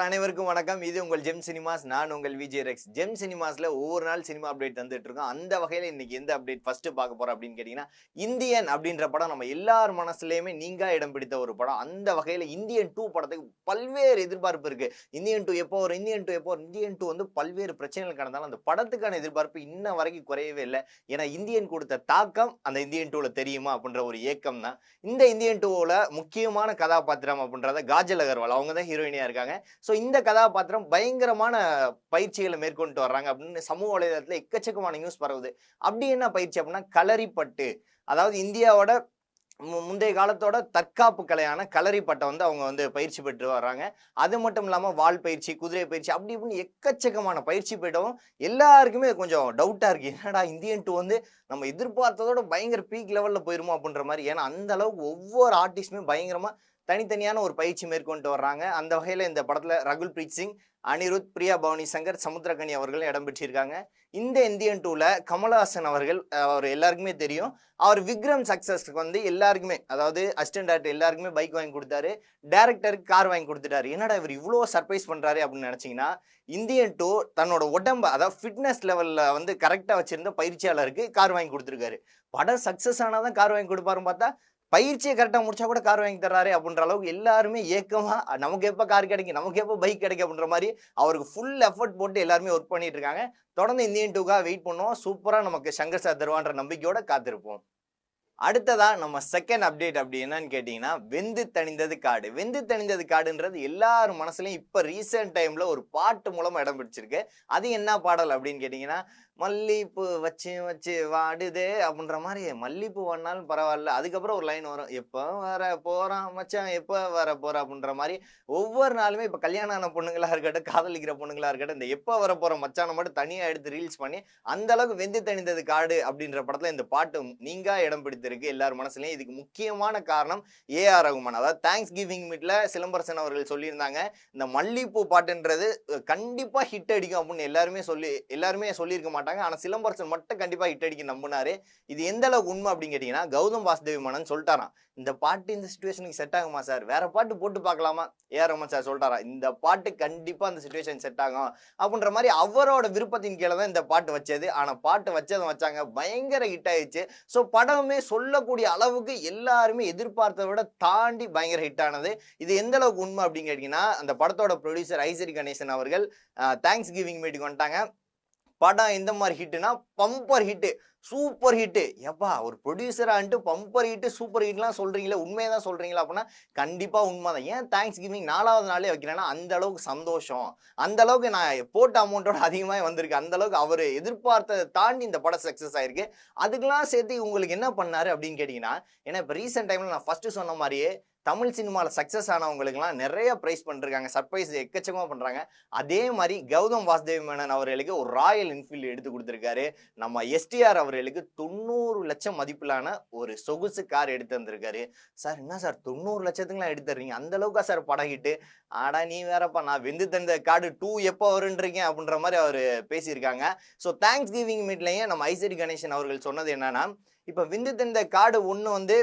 GeM அனைவருக்கும் வணக்கம். இது உங்கள் ஜெம் சினிமாஸ். நான் உங்கள் விஜய் ரெக்ஸ். ஜெம் சினிமாஸ்ல ஒவ்வொரு நாள் சினிமா அப்டேட் தந்துட்டு இருக்கோம். அந்த வகையில் இன்னைக்கு எந்த அப்டேட் ஃபர்ஸ்ட் பார்க்க போறோம் அப்படின்னு கேட்டீங்கன்னா இந்தியன் அப்படின்ற படம் நம்ம எல்லார் மனசுலயுமே நீங்க இடம் பிடித்த ஒரு படம். அந்த வகையில் இந்தியன் டூ படத்துக்கு பல்வேறு எதிர்பார்ப்பு இருக்கு. இந்தியன் டூ எப்போ வரும்? இந்தியன் டூ எப்போ வரும்? இந்தியன் டூ வந்து பல்வேறு பிரச்சனைகள் கடந்தாலும் அந்த படத்துக்கான எதிர்பார்ப்பு இன்ன வரைக்கும் குறையவே இல்லை. ஏன்னா இந்தியன் கொடுத்த தாக்கம் அந்த இந்தியன் டூல தெரியுமா அப்படின்ற ஒரு ஏக்கம் தான். இந்த இந்தியன் டூவில் முக்கியமான கதாபாத்திரம் அப்படின்றத காஜல் அகர்வால். அவங்க தான் ஹீரோயினியாக இருக்காங்க. ஸோ ஸோ இந்த கதாபாத்திரம் பயங்கரமான பயிற்சிகளை மேற்கொண்டு வர்றாங்க அப்படின்னு சமூக வலைதளத்தில் எக்கச்சக்கமான நியூஸ் பரவுது. அப்படி என்ன பயிற்சி அப்படின்னா களரிப்பட்டு அதாவது இந்தியாவோட மு- முந்தைய காலத்தோட தற்காப்பு கலையான களரிப்பட்டை வந்து அவங்க வந்து பயிற்சி பெற்று வர்றாங்க. அது மட்டும் இல்லாமல் வால் பயிற்சி குதிரை பயிற்சி அப்படி இப்படின்னு எக்கச்சக்கமான பயிற்சி பெற்றவும் எல்லாருக்குமே கொஞ்சம் டவுட்டாக இருக்குது என்னடா இந்தியன் டூ வந்து நம்ம எதிர்பார்த்ததோட பயங்கர பீக் லெவலில் போயிருமோ அப்படின்ற மாதிரி. ஏன்னா அந்த அளவுக்கு ஒவ்வொரு ஆர்டிஸ்ட்டுமே பயங்கரமாக தனித்தனியான ஒரு பயிற்சி மேற்கொண்டு வர்றாங்க. அந்த வகையில் இந்த படத்தில் ரகுல் பிரீத் சிங் அனிருத் பிரியா பவானி சங்கர் சமுத்திரகனி அவர்களும் இடம் பெற்றிருக்காங்க. இந்த இந்தியன் டூவில் கமலஹாசன் அவர்கள் அவர் எல்லாருக்குமே தெரியும். அவர் விக்ரம் சக்ஸஸ்க்கு வந்து எல்லாருக்குமே அதாவது அசிஸ்டன்ட் டேரக்டர் எல்லாருக்குமே பைக் வாங்கி கொடுத்தாரு. டேரக்டருக்கு கார் வாங்கி கொடுத்துட்டாரு. என்னடா இவர் இவ்வளோ சர்ப்ரைஸ் பண்ணுறாரு அப்படின்னு நினச்சிங்கன்னா இந்தியன் டூ தன்னோட உடம்ப அதாவது ஃபிட்னஸ் லெவலில் வந்து கரெக்டாக வச்சுருந்த பயிற்சியாளருக்கு கார் வாங்கி கொடுத்துருக்காரு. படம் சக்ஸஸ் ஆனால் தான் கார் வாங்கி கொடுப்பாருன்னு பார்த்தா பயிற்சியை கரெக்டாக முடிச்சா கூட கார் வாங்கி தர்றாரு அப்படின்ற அளவுக்கு எல்லாருமே ஏக்கமாக நமக்கு எப்போ கார் கிடைக்கும் நமக்கு எப்போ பைக் கிடைக்கும் அப்படின்ற மாதிரி அவருக்கு ஃபுல் எஃபர்ட் போட்டு எல்லாருமே ஒர்க் பண்ணிட்டு இருக்காங்க. தொடர்ந்து இந்தியன் டூக்காக வெயிட் பண்ணுவோம். சூப்பராக நமக்கு சங்கர் சார் தருவான்ற நம்பிக்கையோட காத்திருப்போம். அடுத்ததா நம்ம செகண்ட் அப்டேட் அப்படி என்னன்னு கேட்டிங்கன்னா வெந்து தணிந்தது காடு. வெந்து தணிந்தது காடுன்றது எல்லார் மனசுலையும் இப்போ ரீசெண்ட் டைம்ல ஒரு பாட்டு மூலமா இடம் பிடிச்சிருக்கு. அது என்ன பாடல் அப்படின்னு கேட்டிங்கன்னா மல்லிப்பூ வச்சு வச்சு வாடுதே அப்படின்ற மாதிரி மல்லிப்பூ வாடினாலும் பரவாயில்ல அதுக்கப்புறம் ஒரு லைன் வரும். எப்போ வர போகிறான் மச்சான்? எப்போ வர போற? அப்படின்ற மாதிரி ஒவ்வொரு நாளுமே இப்போ கல்யாணம் ஆன பொண்ணுங்களாக இருக்கட்டும் காதலிக்கிற பொண்ணுங்களா இருக்கட்டும் இந்த எப்போ வர போகிற மச்சானை மட்டும் தனியாக எடுத்து ரீல்ஸ் பண்ணி அந்த அளவுக்கு வெந்து தணிந்தது காடு அப்படின்ற படத்தில் இந்த பாட்டு நீங்கா இடம் பிடித்திருக்கு எல்லார் மனசுலையும். இதுக்கு முக்கியமான காரணம் ஏ ஆர் ரகுமான். அதாவது தேங்க்ஸ் கிவிங் மீட்டில் சிலம்பரசன் அவர்கள் சொல்லியிருந்தாங்க இந்த மல்லிப்பூ பாட்டுன்றது கண்டிப்பாக ஹிட் அடிக்கும் அப்படின்னு எல்லாருமே சொல்லி எல்லாருமே சொல்லியிருக்க மாட்டாங்க. ஆனா சிலம்பரசன் மட்டும் கண்டிப்பாக ஹிட் அடிக்க நம்பினாரு. இது எந்த அளவுக்கு உண்மை அப்படின்னு கேட்டிங்கன்னா கௌதம் வாசுதேவி மனன் சொல்லிட்டாராம். இந்த பாட்டு இந்த சுச்சுவேஷனுக்கு செட் ஆகுமா சார் வேற பாட்டு போட்டு பார்க்கலாமா? ஏ சார் சொல்லிட்டாரா இந்த பாட்டு கண்டிப்பாக அந்த சுச்சுவேஷன் செட் ஆகும் அப்படின்ற மாதிரி அவரோட விருப்பத்தின் கீழே தான் இந்த பாட்டு வச்சது. ஆனால் பாட்டு வச்சதை வச்சாங்க. பயங்கர ஹிட் ஆயிடுச்சு. ஸோ படமே சொல்லக்கூடிய அளவுக்கு எல்லாருமே எதிர்பார்த்ததை விட தாண்டி பயங்கர ஹிட் ஆனது. இது எந்த அளவுக்கு உண்மை அப்படின்னு கேட்டிங்கன்னா அந்த படத்தோட ப்ரொடியூசர் ஐசரி கணேசன் அவர்கள் தேங்க்ஸ் கிவிங் மீட்டிங் வந்துட்டாங்க. படம் எந்த மாதிரி ஹிட்னா பம்பர் ஹிட்டு சூப்பர் ஹிட்டு எப்பா ஒரு ப்ரொடியூசரான்ட்டு பம்பர் ஹிட்டு சூப்பர் ஹிட்லாம் சொல்கிறீங்களே உண்மையை தான் சொல்கிறீங்களா அப்படின்னா கண்டிப்பாக உண்மை தான் ஏன் தேங்க்ஸ் கிவிங் நாலாவது நாளே வைக்கிறேன்னா அந்த அளவுக்கு சந்தோஷம். அந்த அளவுக்கு நான் போட்ட அமௌண்ட்டோட அதிகமாக வந்திருக்கு. அந்த அளவுக்கு அவர் எதிர்பார்த்ததை தாண்டி இந்த படம் சக்ஸஸ் ஆயிருக்கு. அதுக்கெல்லாம் சேர்த்து உங்களுக்கு என்ன பண்ணார் அப்படின்னு கேட்டிங்கன்னா ஏன்னா இப்போ ரீசெண்ட் டைமில் நான் ஃபஸ்ட்டு சொன்ன மாதிரியே தமிழ் சினிமாவில் சக்ஸஸ் ஆனவங்களுக்குலாம் நிறைய ப்ரைஸ் பண்ணிருக்காங்க சர்ப்ரைஸ் எக்கச்சக்கமாக பண்ணுறாங்க அதே மாதிரி கௌதம் வாசுதேவ் மேனன் அவர்களுக்கு ஒரு ராயல் என்ஃபீல்டு எடுத்து கொடுத்துருக்காரு. நம்ம எஸ்டிஆர் அவர்களுக்கு தொண்ணூறு லட்சம் மதிப்பிலான ஒரு சொகுசு கார் எடுத்து வந்திருக்காரு சார் என்ன சார் தொண்ணூறு லட்சத்துக்குலாம் எடுத்து தர்றீங்க? அந்த அளவுக்கா சார் படம் ஹிட்டு ஆடா நீ வேறப்பா நான் வெந்து தந்த கார்டு டூ எப்போ வருன்றீங்க அப்படின்ற மாதிரி அவர் பேசியிருக்காங்க. ஸோ தேங்க்ஸ் கிவிங் மீட்லேயே நம்ம ஐசரி கணேசன் அவர்கள் சொன்னது என்னன்னா இப்போ விந்து தந்த கார்டு ஒன்று வந்து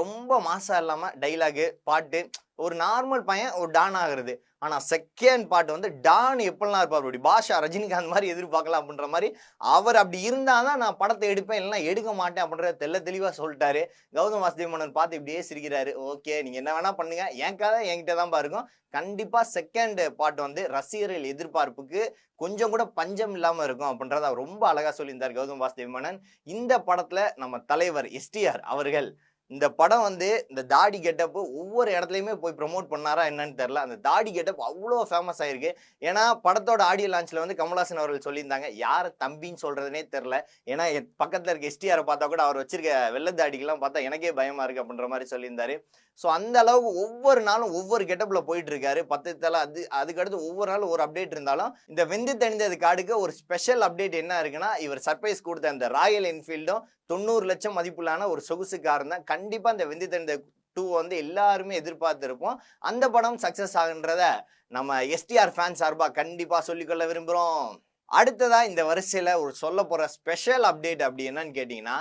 ரொம்ப மாசா இல்லாமல் டைலாகு பாட்டு ஒரு நார்மல் பையன் ஒரு டான் ஆகுறது. ஆனால் செகண்ட் பாட்டு வந்து டான் எப்படிலாம் இருப்பார் அப்படி? பாஷா ரஜினிகாந்த் மாதிரி எதிர்பார்க்கலாம் அப்படின்ற மாதிரி அவர் அப்படி இருந்தால் தான் நான் படத்தை எடுப்பேன் இல்லைன்னா எடுக்க மாட்டேன் அப்படின்றத தெள்ள தெளிவாக சொல்லிட்டாரு. கௌதம் வாசுதேவ் மன்னன் பார்த்து இப்படியே சிரிக்கிறாரு. ஓகே நீங்கள் என்ன வேணால் பண்ணுங்க. என் கதை என்கிட்ட தான் இருக்கும். கண்டிப்பாக செகண்ட் பாட்டு வந்து ரசிகர்கள் எதிர்பார்ப்புக்கு கொஞ்சம் கூட பஞ்சம் இல்லாமல் இருக்கும் அப்படின்றத ரொம்ப அழகாக சொல்லியிருந்தார் கௌதம் வாசுதேவ் மன்னன். இந்த படத்தில் நம்ம தலைவர் எஸ்டிஆர் அவர்கள் இந்த படம் வந்து இந்த தாடி கெட்டப்பு ஒவ்வொரு இடத்துலையுமே போய் ப்ரோமோட் பண்ணாரா என்னன்னு தெரில அந்த தாடி கெட்டப் அவ்வளோ ஃபேமஸ் ஆயிருக்கு. ஏன்னா படத்தோட ஆடியோ லான்ச்சில் வந்து கமல்ஹாசன் அவர்கள் சொல்லியிருந்தாங்க யார் தம்பின்னு சொல்கிறதுனே தெரில ஏன்னா என் பக்கத்தில் இருக்க எஸ்டிஆரை பார்த்தா கூட அவர் வச்சிருக்க வெள்ளை தாடிக்கெல்லாம் பார்த்தா எனக்கே பயமாக இருக்கு அப்படின்ற மாதிரி சொல்லியிருந்தாரு. ஸோ அந்த அளவுக்கு ஒவ்வொரு நாளும் ஒவ்வொரு கெட்டப்பில் போயிட்டு இருக்காரு. பத்து தலை அது அதுக்கடுத்து ஒவ்வொரு நாளும் ஒரு அப்டேட் இருந்தாலும் இந்த வெந்து தணிந்தது காடுக்கு ஒரு ஸ்பெஷல் அப்டேட் என்ன இருக்குன்னா இவர் சர்ப்ரைஸ் கொடுத்த அந்த ராயல் என்ஃபீல்டும் தொண்ணூறு லட்சம் மதிப்புள்ளான ஒரு சொகுசு கார் தான் கண்டிப்பா இந்த விந்தி தணிந்த டூ வந்து எல்லாருமே எதிர்பார்த்திருப்போம். அந்த படம் சக்சஸ் ஆகுன்றத நம்ம எஸ்டிஆர் ஃபேன் சார்பா கண்டிப்பா சொல்லிக்கொள்ள விரும்புறோம். அடுத்ததா இந்த வரிசையில ஒரு சொல்ல போற ஸ்பெஷல் அப்டேட் அப்படி என்னன்னு கேட்டீங்கன்னா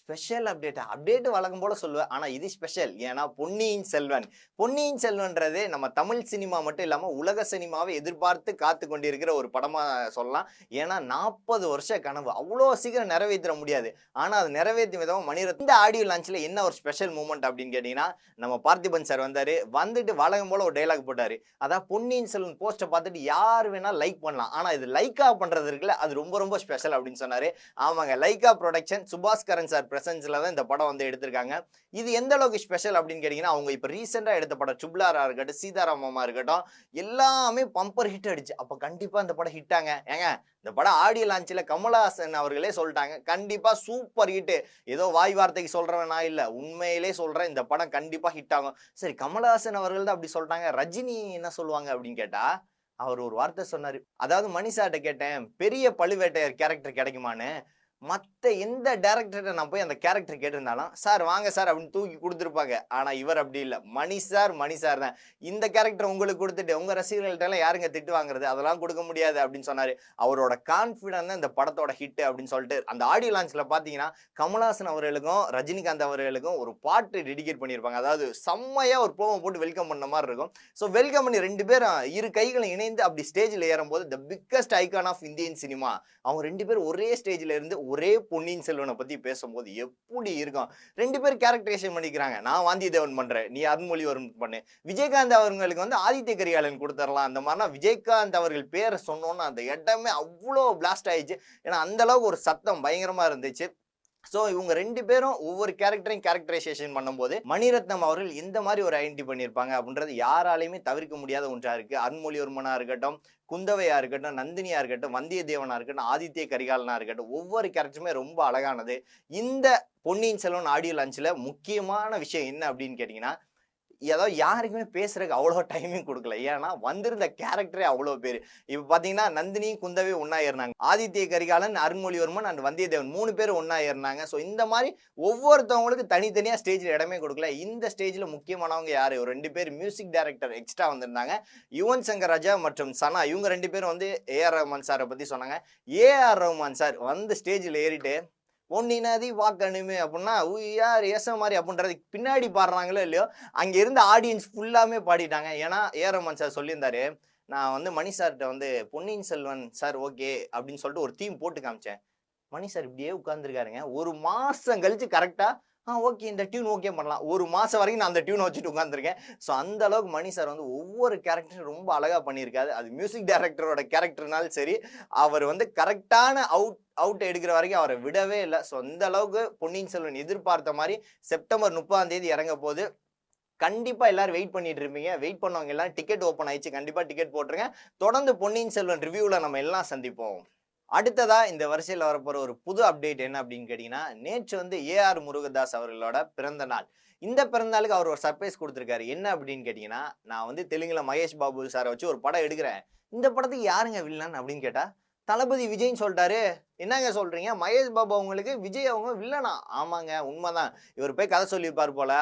ஸ்பெஷல் அப்டேட் அப்டேட் வழக்கம் போல சொல்லுவேன். ஆனா இது ஸ்பெஷல் ஏன்னா பொன்னியின் செல்வன். பொன்னியின் செல்வன்றது நம்ம தமிழ் சினிமா மட்டும் இல்லாம உலக சினிமாவை எதிர்பார்த்து காத்து கொண்டிருக்கிற ஒரு படமா சொல்லலாம். ஏன்னா நாற்பது வருஷ கனவு. அவ்வளோ சீக்கிரம் நிறைவேற்ற முடியாது. ஆனா அது நிறைவேற்றும் விதமா மணிரத் இந்த ஆடியோ லான்ச்ல என்ன ஒரு ஸ்பெஷல் மூமெண்ட் அப்படின்னு கேட்டீங்கன்னா நம்ம பார்த்திபன் சார் வந்தாரு. வந்துட்டு வழக்கம் போல ஒரு டைலாக் போட்டாரு. அதான் பொன்னியின் செல்வன் போஸ்ட்டை பார்த்துட்டு யார் வேணா லைக் பண்ணலாம். ஆனா இது லைக்கா பண்றது இருக்குல்ல அது ரொம்ப ரொம்ப ஸ்பெஷல் அப்படின்னு சொன்னாரு. ஆமாங்க லைக்கா ப்ரொடக்ஷன் சுபாஸ்கரன் சார் பிரசன்ஸ்ல தான் இந்த படம் வந்து எடுத்திருக்காங்க. இது எந்த அளவுக்கு ஸ்பெஷல் அப்படின்னு கேட்டீங்கன்னா அவங்க இப்போ ரீசெண்டாக எடுத்த படம் சுப்லாரா இருக்கட்டும் சீதாராமமா இருக்கட்டும் எல்லாமே பம்பர் ஹிட் அடிச்சு. அப்போ கண்டிப்பா இந்த படம் ஹிட்டாங்க ஏங்க இந்த படம் ஆடியோ லான்ச்சில் கமலஹாசன் அவர்களே சொல்லிட்டாங்க. கண்டிப்பா சூப்பர் ஹிட்டு ஏதோ வாய் வார்த்தைக்கு சொல்கிறவன் நான் இல்லை. உண்மையிலே சொல்றேன் இந்த படம் கண்டிப்பா ஹிட் ஆகும். சரி கமலஹாசன் அவர்கள் தான் அப்படி சொல்லிட்டாங்க. ரஜினி என்ன சொல்லுவாங்க அப்படின்னு கேட்டா அவர் ஒரு வார்த்தை சொன்னாரு. அதாவது மணிஷாட்ட கேட்டேன் பெரிய பழுவேட்டையர் கேரக்டர் கிடைக்குமான்னு. மற்ற எந்த டேரக்டர்கிட்ட நான் போய் அந்த கேரக்டர் கேட்டிருந்தாலும் சார் வாங்க சார் அப்படின்னு தூக்கி கொடுத்துருப்பாங்க. ஆனா இவர் அப்படி இல்லை. மணி சார் மணி சார் தான். இந்த கேரக்டர் உங்களுக்கு கொடுத்துட்டு உங்க ரசிகர்கள்ட்டெல்லாம் யாருங்க திட்டு வாங்குறது? அதெல்லாம் கொடுக்க முடியாது அப்படின்னு சொன்னாரு. அவரோட கான்ஃபிடன்ஸ் தான் இந்த படத்தோட ஹிட் அப்படின்னு சொல்லிட்டு அந்த ஆடியோ லான்ச்ல பாத்தீங்கன்னா கமல்ஹாசன் அவர்களுக்கும் ரஜினிகாந்த் அவர்களுக்கும் ஒரு பாட்டு டெடிகேட் பண்ணியிருப்பாங்க. அதாவது செம்மையா ஒரு ப்ரோமோ போட்டு வெல்கம் பண்ண மாதிரி இருக்கும். ஸோ வெல்கம் பண்ணி ரெண்டு பேரும் இரு கைகளும் இணைந்து அப்படி ஸ்டேஜில் ஏறும்போது the biggest icon of Indian cinema அவங்க ரெண்டு பேரும் ஒரே ஸ்டேஜில் இருந்து ஒரே பொன்னியின் செல்வனை பத்தி பேசும்போது எப்படி இருக்கும் ரெண்டு பேர் கேரக்டரைசேஷன் பண்ணிக்கிறாங்க. நான் வாந்தியத்தேவன் பண்றேன் நீ அருண்மொழிவர்மன் பண்ணு. விஜயகாந்த் அவர்களுக்கு வந்து ஆதித்ய கரிகாலன் கொடுத்துடலாம் அந்த மாதிரினா விஜயகாந்த் அவர்கள் பேரை சொன்னோன்னு அந்த இடமே அவ்வளோ பிளாஸ்ட் ஆயிடுச்சு. ஏன்னா அந்த அளவுக்கு ஒரு சத்தம் பயங்கரமா இருந்துச்சு. ஸோ இவங்க ரெண்டு பேரும் ஒவ்வொரு கேரக்டரையும் கேரக்டரைசேஷன் பண்ணும்போது மணிரத்னம் அவர்கள் எந்த மாதிரி ஒரு ஐடென்டி பண்ணியிருப்பாங்க அப்படின்றது யாராலையுமே தவிர்க்க முடியாத ஒன்றாக இருக்குது அருண்மொழிவர்மனா இருக்கட்டும் குந்தவையாக இருக்கட்டும் நந்தினியாக இருக்கட்டும் வந்தியத்தேவனாக இருக்கட்டும் ஆதித்ய கரிகாலனாக இருக்கட்டும் ஒவ்வொரு கேரக்டருமே ரொம்ப அழகானது. இந்த பொன்னியின் செல்வன் ஆடியோ லான்ச்சில் முக்கியமான விஷயம் என்ன அப்படின்னு கேட்டிங்கன்னா ஏதோ யாருக்குமே பேசுறதுக்கு அவ்வளோ டைமிங் கொடுக்கல. ஏன்னா வந்திருந்த கேரக்டரே அவ்வளோ பேர். இப்போ பார்த்தீங்கன்னா நந்தினி குந்தவே ஒன்றா ஏறினாங்க ஆதித்ய கரிகாலன் அருண்மொழிவர்மன் அண்ட் வந்தியத்தேவன் மூணு பேர் ஒன்றா ஏறினாங்க ஸோ இந்த மாதிரி ஒவ்வொருத்தவங்களுக்கு தனித்தனியாக ஸ்டேஜில் இடமே கொடுக்கல. இந்த ஸ்டேஜில் முக்கியமானவங்க யார்? ரெண்டு பேர் மியூசிக் டைரக்டர் எக்ஸ்ட்ரா வந்திருந்தாங்க. யுவன் சங்கர் ராஜா மற்றும் சனா இவங்க ரெண்டு பேரும் வந்து ஏஆர் ரஹ்மான் சாரை பற்றி சொன்னாங்க. ஏஆர் ரஹ்மான் சார் வந்து ஸ்டேஜில் ஏறிட்டு பொன்னினதி வாக்கணுமே அப்படின்னா யார் ஏச மாதிரி அப்படின்றதுக்கு பின்னாடி பாடுறாங்களோ இல்லையோ அங்கே இருந்த ஆடியன்ஸ் ஃபுல்லாமே பாடிட்டாங்க. ஏன்னா ஏரமன் சார் சொல்லியிருந்தாரு நான் வந்து மணி சார்கிட்ட வந்து பொன்னியின் செல்வன் சார் ஓகே அப்படின்னு சொல்லிட்டு ஒரு தீம் போட்டு காமிச்சேன். மணி சார் இப்படியே உட்காந்துருக்காருங்க ஒரு மாதம் கழிச்சு கரெக்டாக ஆ ஓகே இந்த டியூன் ஓகே பண்ணலாம். ஒரு மாதம் வரைக்கும் நான் அந்த டியூனை வச்சுட்டு உட்காந்துருக்கேன் ஸோ அந்த அளவுக்கு மணி சார் வந்து ஒவ்வொரு கேரக்டரும் ரொம்ப அழகாக பண்ணியிருக்காரு. அது மியூசிக் டைரக்டரோட கேரக்டர்னாலும் சரி அவர் வந்து கரெக்டான அவுட் அவுட் எடுக்கிற வரைக்கும் அவரை விடவே இல்லை. ஸோ அந்த அளவுக்கு பொன்னியின் செல்வன் எதிர்பார்த்த மாதிரி செப்டம்பர் முப்பதாம் தேதி இறங்க போது கண்டிப்பா எல்லாரும் வெயிட் பண்ணிட்டு இருப்பீங்க. வெயிட் பண்ணவங்க எல்லாம் டிக்கெட் ஓப்பன் ஆயிடுச்சு. கண்டிப்பாக டிக்கெட் போட்டுருங்க. தொடர்ந்து பொன்னியின் செல்வன் ரிவ்யூவில் நம்ம எல்லாம் சந்திப்போம். அடுத்ததா இந்த வரிசையில் வரப்போற ஒரு புது அப்டேட் என்ன அப்படின்னு கேட்டீங்கன்னா நேற்று வந்து ஏஆர் முருகதாஸ் அவர்களோட பிறந்த நாள். இந்த பிறந்தநாளுக்கு அவர் ஒரு சர்ப்ரைஸ் கொடுத்துருக்காரு. என்ன அப்படின்னு கேட்டீங்கன்னா நான் வந்து தெலுங்கில் மகேஷ் பாபு சாரை வச்சு ஒரு படம் எடுக்கிறேன். இந்த படத்துக்கு யாருங்க வில்லன் அப்படின்னு கேட்டா தளபதி விஜய்னு சொல்லிட்டாரு. என்னங்க சொல்றீங்க? மகேஷ் பாபு அவங்களுக்கு விஜய் அவங்க வில்லனா? ஆமாங்க உண்மைதான். இவர் போய் கதை சொல்லியிருப்பார் போல.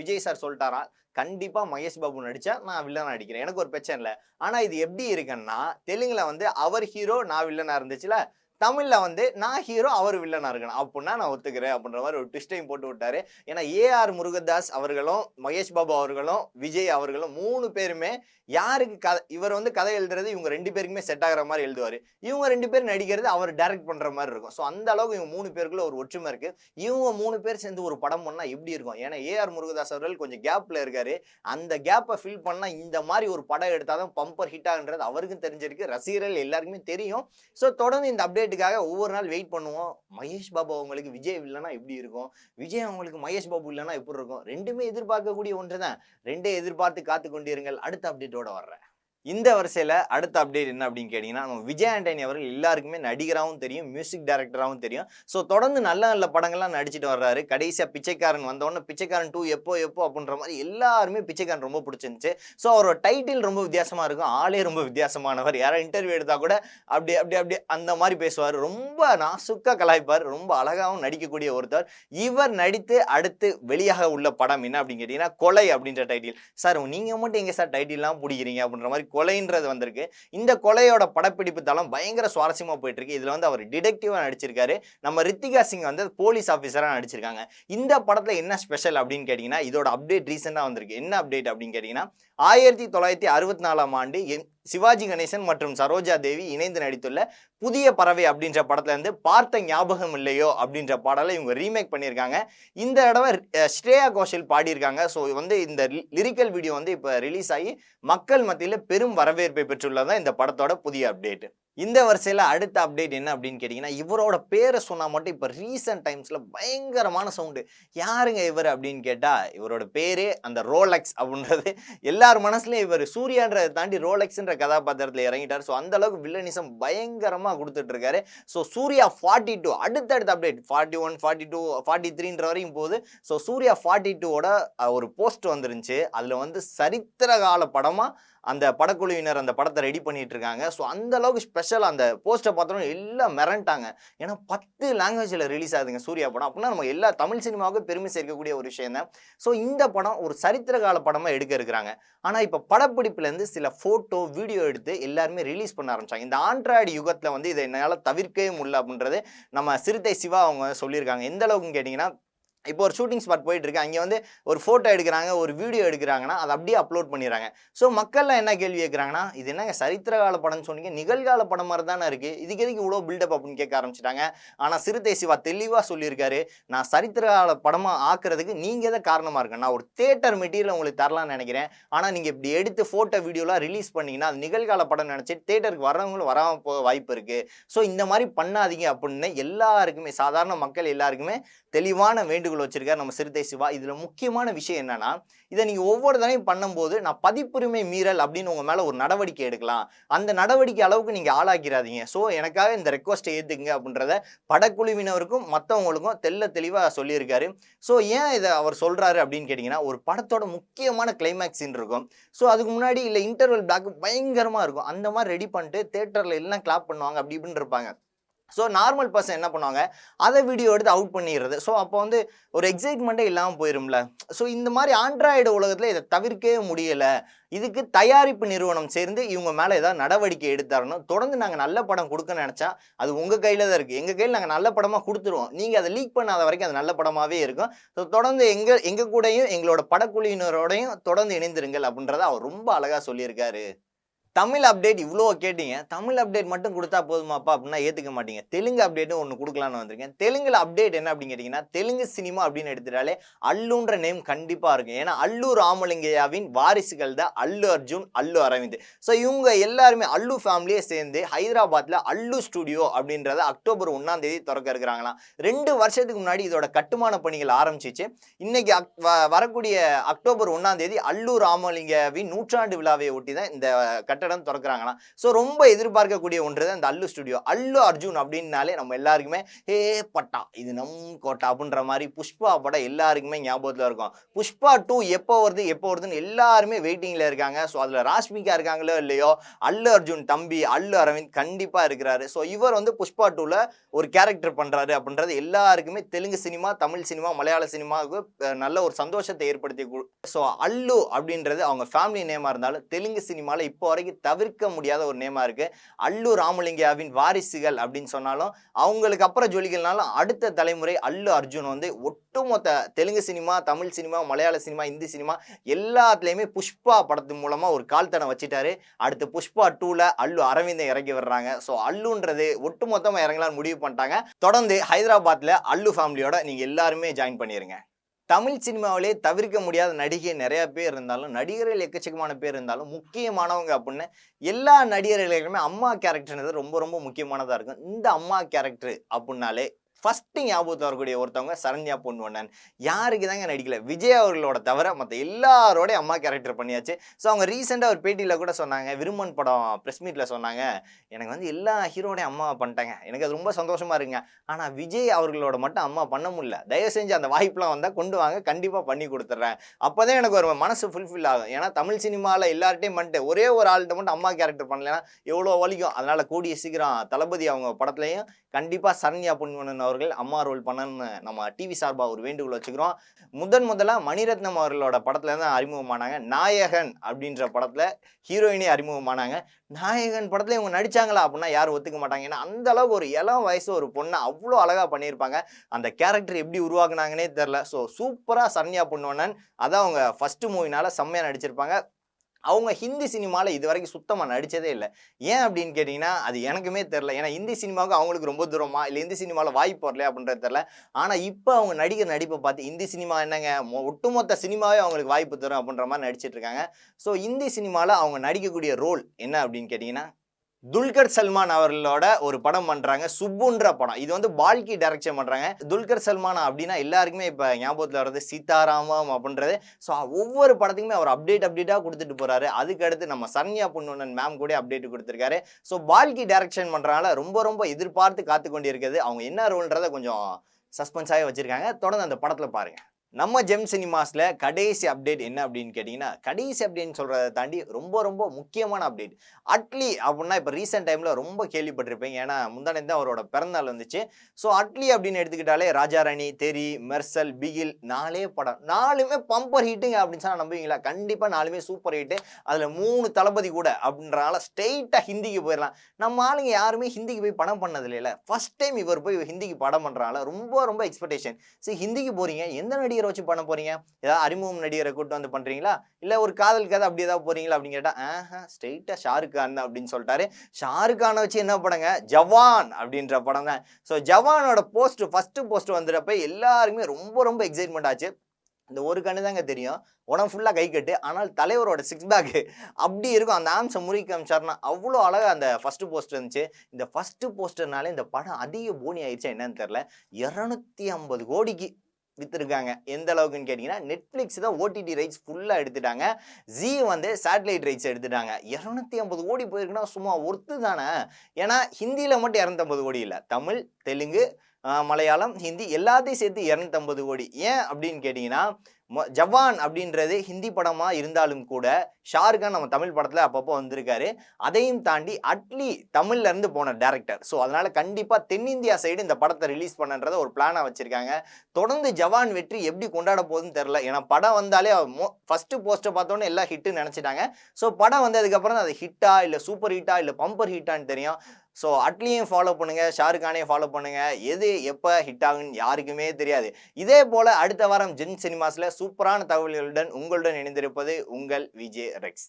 விஜய் சார் சொல்லிட்டாரா? கண்டிப்பா மகேஷ் பாபு நடிச்சா நான் வில்லனா நடிக்கிறேன். எனக்கு ஒரு பிரச்சனை இல்லை. ஆனா இது எப்படி இருக்குன்னா தெலுங்குல வந்து அவர் ஹீரோ நான் வில்லனா இருந்துச்சுல? தமிழ்ல வந்து நான் ஹீரோ அவர் வில்லனா இருக்கணும். அப்படின்னா நான் ஒத்துக்கிறேன். அப்படின்ற மாதிரி ஒரு ட்விஸ்டையும் போட்டு விட்டாரு. ஏன்னா ஏஆர் முருகதாஸ் அவர்களும் மகேஷ் பாபு அவர்களும் விஜய் அவர்களும் மூணு பேருமே யாருக்கு கதை இவர் வந்து கதை எழுதுறது இவங்க ரெண்டு பேருக்குமே செட் ஆகிற மாதிரி எழுதுவார். இவங்க ரெண்டு பேர் நடிக்கிறது அவர் டைரக்ட் பண்ணுற மாதிரி இருக்கும். ஸோ அந்த அளவுக்கு இவங்க மூணு பேருக்குள்ள ஒரு ஒற்றுமை இருக்கு. இவங்க மூணு பேர் சேர்ந்து ஒரு படம் பண்ணால் எப்படி இருக்கும்? ஏன்னா ஏஆர் முருகதாஸ் அவர்கள் கொஞ்சம் கேப்ல இருக்காரு. அந்த கேப்பை ஃபில் பண்ணால் இந்த மாதிரி ஒரு படம் எடுத்தால் தான் பம்பர் ஹிட் ஆகுன்றது அவருக்கும் தெரிஞ்சிருக்கு. ரசிகர்கள் எல்லாருக்குமே தெரியும். ஸோ தொடர்ந்து இந்த அப்டேட் அப்டேட்டுக்காக ஒவ்வொரு நாள் வெயிட் பண்ணுவோம். மகேஷ் பாபு அவங்களுக்கு விஜய் இல்லைன்னா எப்படி இருக்கும்? விஜய் அவங்களுக்கு மகேஷ் பாபு இல்லைன்னா எப்படி இருக்கும்? ரெண்டுமே எதிர்பார்க்கக்கூடிய ஒன்று தான் ரெண்டே எதிர்பார்த்து காத்து கொண்டிருங்கள். அடுத்த அப்டேட்டோட வர்றேன். இந்த வரிசையில் அடுத்த அப்டேட் என்ன அப்படின்னு கேட்டிங்கன்னா நம்ம விஜய் ஆண்டனி அவர்கள் எல்லாருக்குமே நடிகராகவும் தெரியும் மியூசிக் டைரக்டராகவும் தெரியும். ஸோ தொடர்ந்து நல்ல நல்ல படங்கள்லாம் நடிச்சிட்டு வர்றாரு. கடைசியாக பிச்சைக்காரன் வந்தோடனே பிச்சைக்காரன் டூ எப்போ எப்போ அப்படின்ற மாதிரி எல்லாருமே பிச்சைக்காரன் ரொம்ப பிடிச்சிருந்துச்சு. ஸோ அவரோட டைட்டில் ரொம்ப வித்தியாசமாக இருக்கும். ஆளே ரொம்ப வித்தியாசமானவர். யாராவது இன்டர்வியூ எடுத்தால் கூட அப்படி அப்படி அப்படி அந்த மாதிரி பேசுவார். ரொம்ப நாசுக்காக கலாய்ப்பார். ரொம்ப அழகாகவும் நடிக்கக்கூடிய ஒருத்தர். இவர் நடித்து அடுத்து வெளியாக உள்ள படம் என்ன அப்படின்னு கேட்டிங்கன்னா கொலை அப்படின்ற டைட்டில் சார் நீங்கள் மட்டும் எங்கே சார் டைட்டில்லாம் பிடிக்கிறீங்க அப்படின்ற மாதிரி கொலைன்றது வந்திருக்கு. இந்த கொலையோட படப்பிடிப்பு தளம் பயங்கர சுவாரஸ்யமாக போயிட்டு இருக்கு இதுல வந்து அவர் டிடெக்டிவாக நடிச்சிருக்காரு. நம்ம ரித்திகா சிங் வந்து போலீஸ் ஆஃபீஸராக நடிச்சிருக்காங்க. இந்த படத்துல என்ன ஸ்பெஷல் அப்படின்னு கேட்டீங்கன்னா இதோட அப்டேட் ரீசெண்டாக வந்திருக்கு. என்ன அப்டேட் அப்படின்னு கேட்டிங்கன்னா ஆயிரத்தி தொள்ளாயிரத்தி அறுபத்தி நாலாம் ஆண்டு சிவாஜி கணேசன் மற்றும் சரோஜா தேவி இணைந்து நடித்துள்ள புதிய பறவை அப்படின்ற படத்துலேருந்து பார்த்த ஞாபகம் இல்லையோ அப்படின்ற பாடலை இவங்க ரீமேக் பண்ணியிருக்காங்க. இந்த தடவை ஸ்ரேயா கோஷல் பாடியிருக்காங்க. ஸோ வந்து இந்த லிரிக்கல் வீடியோ வந்து இப்போ ரிலீஸ் ஆகி மக்கள் மத்தியில் பெரும் வரவேற்பை பெற்றுள்ளதான் இந்த படத்தோட புதிய அப்டேட் இந்த வரிசையில் அடுத்த அப்டேட் என்ன அப்படின்னு கேட்டிங்கன்னா இவரோட பேரை சொன்னால் மட்டும் இப்போ ரீசெண்ட் டைம்ஸில் பயங்கரமான சவுண்டு யாருங்க இவர் அப்படின்னு கேட்டால் இவரோட பேரே அந்த ரோலெக்ஸ் அப்படின்றது. எல்லார் மனசுலையும் இவர் சூர்யான்றதை தாண்டி ரோலெக்ஸ்ன்ற கதாபாத்திரத்தில் இறங்கிட்டார். ஸோ அந்த அளவுக்கு வில்லனிசம் பயங்கரமாக கொடுத்துட்ருக்காரு. ஸோ சூர்யா ஃபார்ட்டி டூ அடுத்தடுத்த update forty one forty two forty த்ரீன்ற வரையும் போகுது. ஸோ சூர்யா ஃபார்ட்டி டூவோட ஒரு போஸ்ட் வந்துருந்துச்சு. அதில் வந்து சரித்திர கால படமாக அந்த படக்குழுவினர் அந்த படத்தை ரெடி பண்ணிட்டு இருக்காங்க ஸோ அந்த அளவுக்கு ஸ்பெஷல் அந்த போஸ்ட்டை பார்த்தோம் எல்லாம் மிரண்டாங்க. ஏன்னா பத்து லாங்குவேஜில் ரிலீஸ் ஆகுதுங்க சூர்யா படம். அப்படின்னா நம்ம எல்லா தமிழ் சினிமாவுக்கும் பெருமை சேர்க்கக்கூடிய ஒரு விஷயம் தான். ஸோ இந்த படம் ஒரு சரித்திர கால படமாக எடுக்க இருக்கிறாங்க. ஆனால் இப்போ படப்பிடிப்புலேருந்து சில ஃபோட்டோ வீடியோ எடுத்து எல்லாருமே ரிலீஸ் பண்ண ஆரம்பிச்சாங்க. இந்த ஆண்ட்ராய்டு யுகத்தில் வந்து இதை என்னால் தவிர்க்கவே முடியல அப்படின்றது நம்ம சிறுத்தை சிவா அவங்க சொல்லியிருக்காங்க. எந்த அளவுக்குன்னு கேட்டிங்கன்னா இப்போ ஒரு ஷூட்டிங் ஸ்பாட் போயிட்டு இருக்கு அங்கே வந்து ஒரு ஃபோட்டோ எடுக்கிறாங்க ஒரு வீடியோ எடுக்கிறாங்கன்னா அதை அப்படியே அப்லோட் பண்ணிடுறாங்க. ஸோ மக்கள்லாம் என்ன கேள்வி கேட்குறாங்கன்னா இது என்னங்க சரித்திர கால படம்னு சொன்னீங்க? நிகழ்கால படம் மாதிரி தானே இருக்குது இதுக்கு எதுக்கு இவ்வளோ பில்டப் அப்படின்னு கேட்க ஆரம்பிச்சிட்டாங்க. ஆனால் சிறுத்தை சிவா தெளிவாக சொல்லியிருக்காரு நான் சரித்திர கால படமாக ஆக்குறதுக்கு நீங்கள் தான் காரணமாக இருக்கேன் நான் ஒரு தேட்டர் மெட்டீரியல் உங்களுக்கு தரலாம்னு நினைக்கிறேன். ஆனால் நீங்கள் இப்படி எடுத்து ஃபோட்டோ வீடியோலாம் ரிலீஸ் பண்ணிங்கன்னா அது நிகழ்கால படம் நினச்சி தேட்டருக்கு வரவங்களும் வராமல் போக வாய்ப்பு இருக்குது ஸோ இந்த மாதிரி பண்ணாதீங்க அப்படின்னு எல்லாருக்குமே சாதாரண மக்கள் எல்லாருக்குமே தெளிவான வேண்டும் கருத்துக்கள் வச்சிருக்கார் நம்ம சிறுத்தை சிவா. இதுல முக்கியமான விஷயம் என்னன்னா இதை நீங்க ஒவ்வொரு தடவையும் பண்ணும்போது நான் பதிப்புரிமை மீறல் அப்படின்னு உங்க மேல ஒரு நடவடிக்கை எடுக்கலாம். அந்த நடவடிக்கை அளவுக்கு நீங்க ஆளாக்கிறாதீங்க ஸோ எனக்காக இந்த ரெக்வஸ்ட்டை ஏத்துக்குங்க அப்படின்றத படக்குழுவினருக்கும் மற்றவங்களுக்கும் தெள்ள தெளிவா சொல்லியிருக்காரு. ஸோ ஏன் இதை அவர் சொல்றாரு அப்படின்னு கேட்டிங்கன்னா ஒரு படத்தோட முக்கியமான கிளைமேக்ஸ் சீன் இருக்கும். ஸோ அதுக்கு முன்னாடி இல்லை இன்டர்வல் பிளாக் பயங்கரமா இருக்கும். அந்த மாதிரி ரெடி பண்ணிட்டு தேட்டர்ல எல்லாம் கிளாப் பண்ணுவாங்க அப்படி இப்படின்னு இருப்பாங்க. ஸோ நார்மல் பர்சன் என்ன பண்ணுவாங்க? அதை வீடியோ எடுத்து அவுட் பண்ணிடுறது. ஸோ அப்போ வந்து ஒரு எக்ஸைட்மெண்ட்டே இல்லாமல் போயிரும்ல. ஸோ இந்த மாதிரி ஆண்ட்ராய்டு உலகத்தில் இதை தவிர்க்கவே முடியலை. இதுக்கு தயாரிப்பு நிறுவனம் சேர்ந்து இவங்க மேலே ஏதாவது நடவடிக்கை எடுத்தாரணும் தொடர்ந்து நாங்கள் நல்ல படம் கொடுக்க நினச்சா அது உங்கள் கையில் தான் இருக்குது எங்கள் கையில் நாங்கள் நல்ல படமாக கொடுத்துருவோம். நீங்கள் அதை லீக் பண்ணாத வரைக்கும் அது நல்ல படமாகவே இருக்கும். ஸோ தொடர்ந்து எங்கள் எங்கள் கூடயும் எங்களோட படக்குழுவினரோடையும் தொடர்ந்து இணைந்திருங்கள் அப்படின்றத அவர் ரொம்ப அழகாக சொல்லியிருக்காரு. தமிழ் அப்டேட் இவ்வளோ கேட்டீங்க. தமிழ் அப்டேட் மட்டும் கொடுத்தா போதுமாப்பா அப்படின்னா ஏற்றுக்க மாட்டீங்க. தெலுங்கு அப்டேட்டும் ஒன்று கொடுக்கலான்னு வந்திருக்கேன். தெலுங்குல அப்டேட் என்ன அப்படின்னு கேட்டிங்கன்னா தெலுங்கு சினிமா அப்படின்னு எடுத்துட்டாலே அல்லுன்ற நேம் கண்டிப்பாக இருக்கும். ஏன்னா அல்லு ராமலிங்கையாவின் வாரிசுகள் தான் அல்லு அர்ஜுன் அல்லு அரவிந்த். ஸோ இவங்க எல்லாருமே அல்லு ஃபேமிலியே சேர்ந்து ஹைதராபாத்தில் அல்லு ஸ்டுடியோ அப்படின்றத அக்டோபர் ஒன்றாம் தேதி திறக்க இருக்கிறாங்களாம். ரெண்டு வருஷத்துக்கு முன்னாடி இதோட கட்டுமான பணிகள் ஆரம்பிச்சிச்சு. இன்னைக்கு அக்- வரக்கூடிய அக்டோபர் ஒன்றாம் தேதி அல்லு ராமலிங்கவின் நூற்றாண்டு விழாவை ஒட்டி தான் இந்த கட்டடம் திறக்கிறாங்களாம். ஸோ ரொம்ப எதிர்பார்க்கக்கூடிய ஒன்று தான் இந்த அல்லு ஸ்டுடியோ அல்லு அர்ஜுன் அப்படின்னாலே நம்ம எல்லாருக்குமே ஏ பட்டா இது நம் கோட்டா அப்படின்ற மாதிரி புஷ்பா படம் எல்லாருக்குமே ஞாபகத்தில் இருக்கும். புஷ்பா டூ எப்போ வருது எப்போ வருதுன்னு எல்லாருமே வெயிட்டிங்கில் இருக்காங்க. ஸோ அதில் ராஷ்மிகா இருக்காங்களோ இல்லையோ அல்லு அர்ஜுன் தம்பி அல்லு அரவிந்த் கண்டிப்பாக இருக்கிறாரு. ஸோ இவர் வந்து புஷ்பா டூவில் ஒரு கேரக்டர் பண்ணுறாரு அப்படின்றது எல்லாருக்குமே தெலுங்கு சினிமா தமிழ் சினிமா மலையாள சினிமாவுக்கு நல்ல ஒரு சந்தோஷத்தை ஏற்படுத்தி ஸோ அல்லு அப்படின்றது அவங்க ஃபேமிலி நேமாக இருந்தாலும் தெலுங்கு சினிமாவில் இப்போ வரைக்கும் தவிர்க்க முடியாத ஒரு நேமாக இருக்குது அல்லு ராமலிங்காவின் வாரிசுகள் அப்படின்னு சொன்னாலும் அவங்களுக்கு அப்புறம் ஜொலிகள்னாலும் அடுத்த தலைமுறை அல்லு அர்ஜுன் வந்து ஒட்டுமொத்த Telugu cinema Tamil cinema Malayala cinema Hindi cinema எல்லாத்துலேயுமே புஷ்பா படத்து மூலமாக ஒரு கால்தடம் வச்சுட்டாரு. வச்சிட்டாரு அடுத்து புஷ்பா டூவில் அல்லு அரவிந்தை இறக்கி வர்றாங்க ஸோ அல்லுன்றது ஒட்டுமொத்தமாக இறங்கலான்னு முடிவு பண்ணிட்டாங்க. தொடர்ந்து ஹைதராபாத்தில் அல்லு ஃபேமிலியோட நீங்கள் எல்லாருமே ஜாயின் பண்ணிடுங்க தமிழ் சினிமாவிலே தவிர்க்க முடியாத நடிகை நிறைய பேர் இருந்தாலும் நடிகர்கள் எக்கச்சக்கமான பேர் இருந்தாலும் முக்கியமானவங்க அப்படின்னு எல்லா நடிகர்களுக்குமே அம்மா கேரக்டர்ன்றது ரொம்ப ரொம்ப முக்கியமானதாக இருக்கும். இந்த அம்மா கேரக்டர் அப்படின்னாலே ஃபஸ்ட்டு ஞாபகத்தில் வரக்கூடிய ஒருத்தவங்க சரண்யா பொன்வண்ணன் யாருக்கு தாங்க நடிக்கல விஜய் அவர்களோட தவிர மற்ற எல்லாரோட அம்மா கேரக்டர் பண்ணியாச்சு. ஸோ அவங்க ரீசெண்டாக ஒரு பேட்டியில் கூட சொன்னாங்க. விருமன் படம் ப்ரெஸ் மீட்டில் சொன்னாங்க. எனக்கு வந்து எல்லா ஹீரோடைய அம்மா பண்ணிட்டாங்க. எனக்கு அது ரொம்ப சந்தோஷமாக இருக்குங்க. ஆனால் விஜய் அவர்களோட மட்டும் அம்மா பண்ண முடியல. தயவு செஞ்சு அந்த வாய்ப்பெலாம் வந்தால் கொண்டு வாங்க. கண்டிப்பாக பண்ணி கொடுத்துட்றேன் அப்போ தான் எனக்கு ஒரு மனசு ஃபுல்ஃபில் ஆகும். ஏன்னா தமிழ் சினிமாவில் எல்லார்ட்டையும் பண்ணிட்டு ஒரே ஒரு ஆள்கிட்ட மட்டும் அம்மா கேரக்டர் பண்ணலைன்னா எவ்வளோ வலிக்கும். அதனால் கூடிய சீக்கிரம் தளபதி அவங்க படத்துலையும் கண்டிப்பாக சரண்யா பொன்வண்ணன் அவர்கள் அம்மா ரோல் பண்ணணும்னு நம்ம டிவி சார்பாக ஒரு வேண்டுகோள் வச்சுக்கிறோம். முதன் முதலா மணிரத்னம் அவர்களோட படத்துல தான் அறிமுகமானாங்க. நாயகன் அப்படின்ற படத்தில் ஹீரோயினே அறிமுகமானாங்க. நாயகன் படத்தில் இவங்க நடிச்சாங்களா அப்படின்னா யாரும் ஒத்துக்க மாட்டாங்க. ஏன்னா அந்த அளவுக்கு ஒரு இளம் வயசு ஒரு பொண்ணை அவ்வளோ அழகாக பண்ணியிருப்பாங்க. அந்த கேரக்டர் எப்படி உருவாக்குனாங்கன்னே தெரில ஸோ சூப்பராக சரண்யா பொன்னோனன் அதான் அவங்க ஃபஸ்ட்டு மூவினால் செம்மையா நடிச்சிருப்பாங்க. அவங்க ஹிந்தி சினிமாவில் இது வரைக்கும் சுத்தமாக நடித்ததே இல்லை. ஏன் அப்படின்னு கேட்டிங்கன்னா அது எனக்குமே தெரில ஏன்னா ஹிந்தி சினிமாவுக்கு அவங்களுக்கு ரொம்ப தூரமாக இல்லை ஹிந்தி சினிமாவில் வாய்ப்பு வரல அப்படின்றது தெரில ஆனால் இப்போ அவங்க நடிகர் நடிப்பை பார்த்து ஹிந்தி சினிமா என்னங்க? ஒட்டுமொத்த சினிமாவே அவங்களுக்கு வாய்ப்பு தரும் அப்படின்ற மாதிரி நடிச்சிட்டு இருக்காங்க. ஸோ ஹிந்தி சினிமாவில் அவங்க நடிக்கக்கூடிய ரோல் என்ன அப்படின்னு கேட்டிங்கன்னா துல்கர் சல்மான் அவர்களோட ஒரு படம் பண்றாங்க. சுப்புன்ற படம். இது வந்து பால்கி டைரக்ஷன் பண்றாங்க. துல்கர் சல்மான் அப்படின்னா எல்லாருக்குமே இப்ப ஞாபகத்துல வர்றது சீதாராமம் அப்படின்றது. ஸோ ஒவ்வொரு படத்துக்குமே அவர் அப்டேட் அப்டேட்டா கொடுத்துட்டு போறாரு. அதுக்கடுத்து நம்ம சரண்யா பொன்னுனன் மேம் கூட அப்டேட் கொடுத்துருக்காரு. ஸோ பால்கி டைரக்ஷன் பண்ணுறனால ரொம்ப ரொம்ப எதிர்பார்த்து காத்து கொண்டு இருக்குது அவங்க என்ன ரோல்ன்றதை கொஞ்சம் சஸ்பென்ஸாகவே வச்சிருக்காங்க. தொடர்ந்து அந்த படத்துல பாருங்க. நம்ம ஜெம் சினிமாஸில் கடைசி அப்டேட் என்ன அப்படின்னு கேட்டிங்கன்னா கடைசி அப்டேட்னு சொல்கிறத தாண்டி ரொம்ப ரொம்ப முக்கியமான அப்டேட் அட்லி அப்படின்னா இப்போ ரீசெண்ட் டைமில் ரொம்ப கேள்விப்பட்டிருப்பீங்க. ஏன்னா முந்தானே தான் அவரோட பிறந்தநாள் வந்துச்சு. ஸோ அட்லி அப்படின்னு எடுத்துக்கிட்டாலே ராஜாராணி தெரி மெர்சல் பிகில் நாலே படம். நாலுமே பம்பர் ஹிட்டுங்க அப்படின்னு சொன்னால் நம்புவீங்களா? கண்டிப்பாக நாலுமே சூப்பர் ஹிட்டு அதில் மூணு தளபதி கூட அப்படின்றனால ஸ்ட்ரெயிட்டாக ஹிந்திக்கு போயிடலாம் நம்ம ஆளுங்க யாருமே ஹிந்திக்கு போய் படம் பண்ணது இல்லைல்ல ஃபஸ்ட் டைம் இவர் போய் ஹிந்திக்கு படம் பண்ணுறனால ரொம்ப ரொம்ப எக்ஸ்பெக்டேஷன் சரி ஹிந்திக்கு போகிறீங்க எந்த நடிகரை வச்சு பண்ண போறீங்க? ஏதாவது அறிமுகம் நடிகரை கூட்டு வந்து பண்றீங்களா? இல்லை ஒரு காதல் கதை அப்படி ஏதாவது போறீங்களா அப்படின்னு கேட்டா ஆஹ் ஸ்ட்ரெயிட்டாக ஷாருக் கான் தான் அப்படின்னு சொல்லிட்டாரு. ஷாருக் கானை வச்சு என்ன படங்க? ஜவான் அப்படின்ற படம் தான். ஸோ ஜவானோட போஸ்ட் ஃபர்ஸ்ட் போஸ்ட் வந்துடுறப்ப எல்லாருக்குமே ரொம்ப ரொம்ப எக்ஸைட்மெண்ட் ஆச்சு. இந்த ஒரு கண்ணு தாங்க தெரியும். உடம்பு ஃபுல்லாக கை கட்டு. ஆனால் தலைவரோட சிக்ஸ் பேக்கு அப்படி இருக்கும். அந்த ஆம்ஸை முறி காமிச்சார்னா அவ்வளோ அழகாக அந்த ஃபஸ்ட்டு போஸ்டர் இருந்துச்சு. இந்த ஃபஸ்ட்டு போஸ்டர்னால இந்த படம் அதிக போனி ஆயிடுச்சா என்னன்னு தெரில இரநூத்தி ஐம்பது கோடிக்கு விற்றுருக்காங்க எந்த அளவுக்குன்னு கேட்டிங்கன்னா நெட்ஃப்ளிக்ஸ் தான் ஓடிடி ரைட்ஸ் ஃபுல்லாக எடுத்துட்டாங்க. ஜி வந்து சேட்டலைட் ரைட்ஸ் எடுத்துட்டாங்க. இரநூத்தி ஐம்பது கோடி போயிருக்குன்னா சும்மா ஒர்த்து தானே? ஏன்னா ஹிந்தியில் மட்டும் இரநூத்தம்பது கோடி இல்லை. தமிழ் தெலுங்கு மலையாளம் ஹிந்தி எல்லாத்தையும் சேர்த்து இரநூத்தம்பது கோடி. ஏன் அப்படின்னு கேட்டிங்கன்னா ஜவான் அப்படின்றது ஹிந்தி படமாக இருந்தாலும் கூட ஷாருக்கான் நம்ம தமிழ் படத்தில் அப்பப்போ வந்திருக்காரு. அதையும் தாண்டி அட்லி தமிழ்லேருந்து போன டேரக்டர். ஸோ அதனால் கண்டிப்பாக தென்னிந்தியா சைடு இந்த படத்தை ரிலீஸ் பண்ணன்றத ஒரு பிளானாக வச்சுருக்காங்க. தொடர்ந்து ஜவான் வெற்றி எப்படி கொண்டாட போகுதுன்னு தெரில ஏன்னா படம் வந்தாலே மோ ஃபஸ்ட்டு போஸ்ட்டை பார்த்தோன்னே எல்லாம் ஹிட்டுன்னு நினச்சிட்டாங்க. ஸோ படம் வந்ததுக்கப்புறம் தான் அது ஹிட்டா இல்லை சூப்பர் ஹிட்டா இல்லை பம்பர் ஹிட்டான்னு தெரியும். ஸோ அட்லியும் ஃபாலோ பண்ணுங்க ஷாருக்கானையும் ஃபாலோ பண்ணுங்க. எது எப்போ ஹிட் ஆகுன்னு யாருக்குமே தெரியாது. இதே போல அடுத்த வாரம் ஜென் சினிமாஸ்ல சூப்பரான தகவல்களுடன் உங்களுடன் இணைந்திருப்பது உங்கள் விஜய் ரெக்ஸ்.